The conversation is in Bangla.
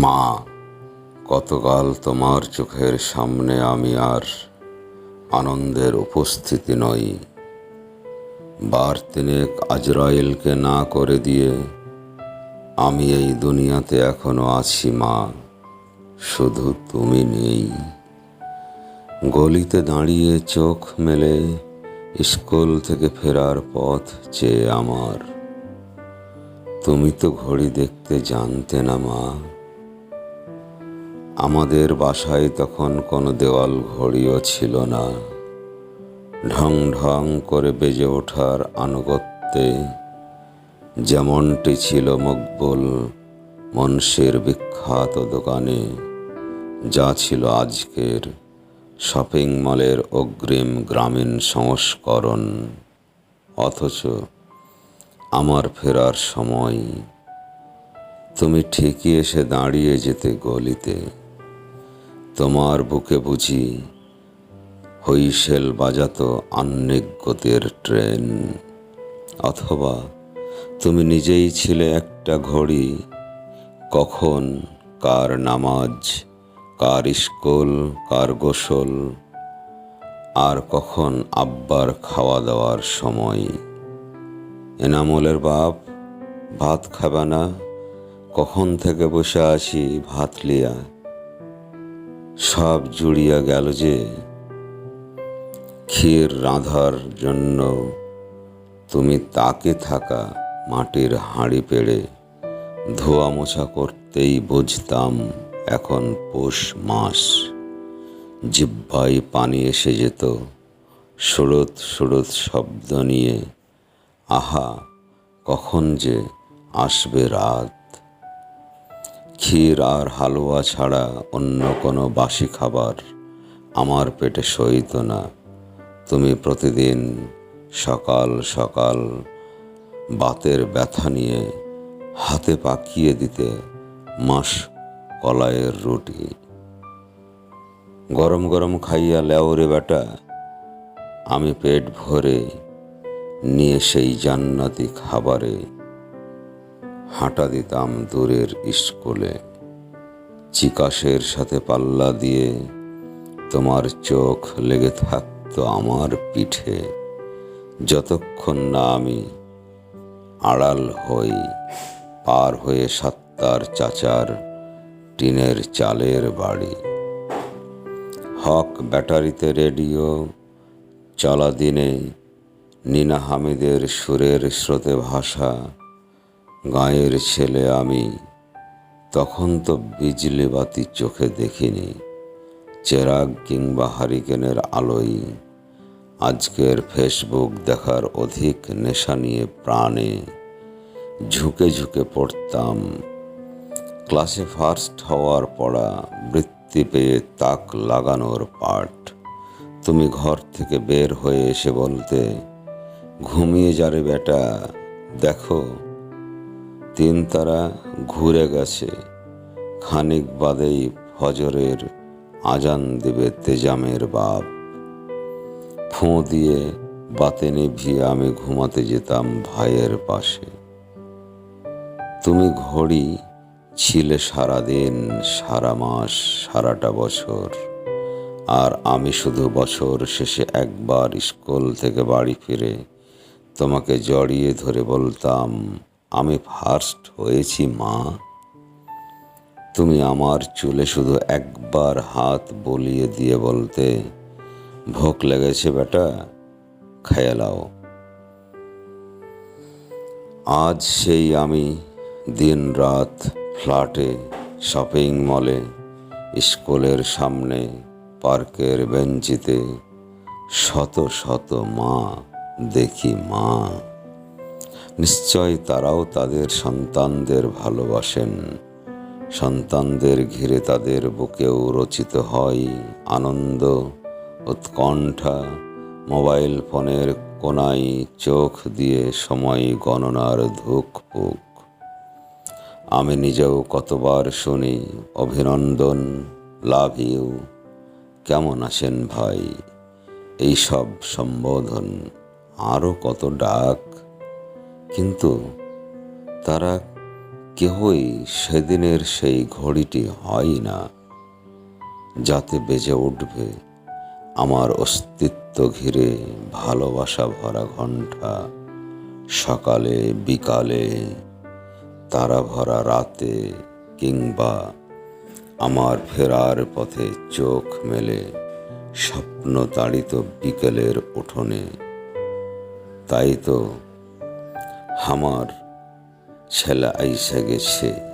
মা কতকাল তোমার চোখের সামনে আমি আর আনন্দের উপস্থিতি নই। বার তিনেক আজরাইলকে না করে দিয়ে আমি এই দুনিয়াতে এখনও আছি মা, শুধু তুমি নেই। গলিতে দাঁড়িয়ে চোখ মেলে স্কুল থেকে ফেরার পথ চেয়ে আমার। তুমি তো ঘড়ি দেখতে জানতে না মা আমাদের বাসায় তখন কোনো দেওয়াল ঘড়িও ছিল না। ঢং ঢং করে বেজে ওঠার আনুগত্যে যেমনটি ছিল মকবুল মনসের বিখ্যাত দোকানে, যা ছিল আজকের শপিং মলের অগ্রিম গ্রামীণ সংস্করণ। অথচ আমার ফেরার সময় তুমি ঠিকই এসে দাঁড়িয়ে যেতে গলিতে। তোমার বুকে বুঝি হুইসেল বাজাতো আন্নিক ট্রেন। অথবা তুমি নিজেই ছিলে একটা ঘড়ি, কখন, কার নামাজ, কার স্কুল কার গোসল, আর কখন আব্বার খাওয়া দাওয়ার সময়। এনামলের বাপ, ভাত খাবে না, কখন থেকে বসে আছি ভাত লিয়া। সব জুড়িয়া গেল যে ক্ষীর রাঁধার জন্য তুমি তাকে থাকা মাটির হাঁড়ি পেড়ে ধোয়া মোছা করতেই বুঝতাম এখন পৌষ মাস। জিব্বাই পানি এসে যেত, সুরত সুরত শব্দ নিয়ে, আহা, কখন যে আসবে রাত। ক্ষীর আর হালুয়া ছাড়া অন্য কোনো বাসি খাবার আমার পেটে সইত না। তুমি প্রতিদিন সকাল সকাল বাতের ব্যথা নিয়ে হাতে পাকিয়ে দিতে মাস কলাইয়ের রুটি। গরম গরম খাইয়া লেওরে বেটা, আমি পেট ভরে নিয়ে সেই জান্নাতি খাবারে হাঁটা দিতাম দূরের স্কুলে। চিকাশের সাথে পাল্লা দিয়ে তোমার চোখ লেগে থাকত আমার পিঠে। যতক্ষণ না আমি আড়াল হই, পার হয়ে সাত্তার চাচার টিনের চালের বাড়ি। হক ব্যাটারিতে রেডিও চলা দিনে নিনা হামিদের সুরের স্রোতে ভাষা গাঁয়ের ছেলে আমি। তখন তো বিজলি বাতি চোখে দেখিনি। চেরাগ কিংবা হারিকেনের আলোই। আজকের ফেসবুক দেখার অধিক নেশা নিয়ে প্রাণে। ঝুঁকে ঝুঁকে পড়তাম। ক্লাসে ফার্স্ট হওয়ার পড়া বৃত্তি পেয়ে তাক লাগানোর পাঠ। তুমি ঘর থেকে বের হয়ে এসে বলতে, ঘুমিয়ে যারে বেটা, দেখো তিন তারা ঘুরে গেছে। খানিক বাদেই ফজরের আজান দেবে তেজামের বাপ। ফোঁ দিয়ে বাতে নিভিয়ে আমি ঘুমাতে যেতাম ভাইয়ের পাশে। তুমি ঘড়ি ছিলে সারাদিন, সারা মাস, সারাটা বছর। আর আমি শুধু বছর শেষে একবার স্কুল থেকে বাড়ি ফিরে তোমাকে জড়িয়ে ধরে বলতাম আমি ফার্স্ট হয়েছি মা। তুমি আমার চুলে শুধু একবার হাত বলিয়ে দিয়ে বলতে, ভোক লেগেছে বেটা খেয়ালাও আজ সেই আমি দিন রাত ফ্ল্যাটে শপিং মলে স্কুলের সামনে, পার্কের বেঞ্চিতে শত শত মা দেখি মা। নিশ্চয় তারাও তাদের সন্তানদের ভালোবাসেন। সন্তানদের ঘিরে তাদের বুকেও রচিত হয় আনন্দ, উৎকণ্ঠা, মোবাইল ফোনের কোনায় চোখ দিয়ে সময় গণনার ধুকপুক। আমি নিজেও কতবার শুনি, অভিনন্দন, লাভ ইউ। কেমন আছেন ভাই? এই সব সম্বোধন আরও কত ডাক। কিন্তু তারা কেহই সেদিনের সেই ঘড়িটি হয় না, যাতে বেজে উঠবে আমার অস্তিত্ব ঘিরে ভালোবাসা ভরা ঘণ্টা। সকালে, বিকালে, তারা ভরা রাতে কিংবা আমার ফেরার পথে চোখ মেলে স্বপ্ন তাড়িত বিকেলের উঠোনে। তাই তো আমার ছেলা আইসা গেছে।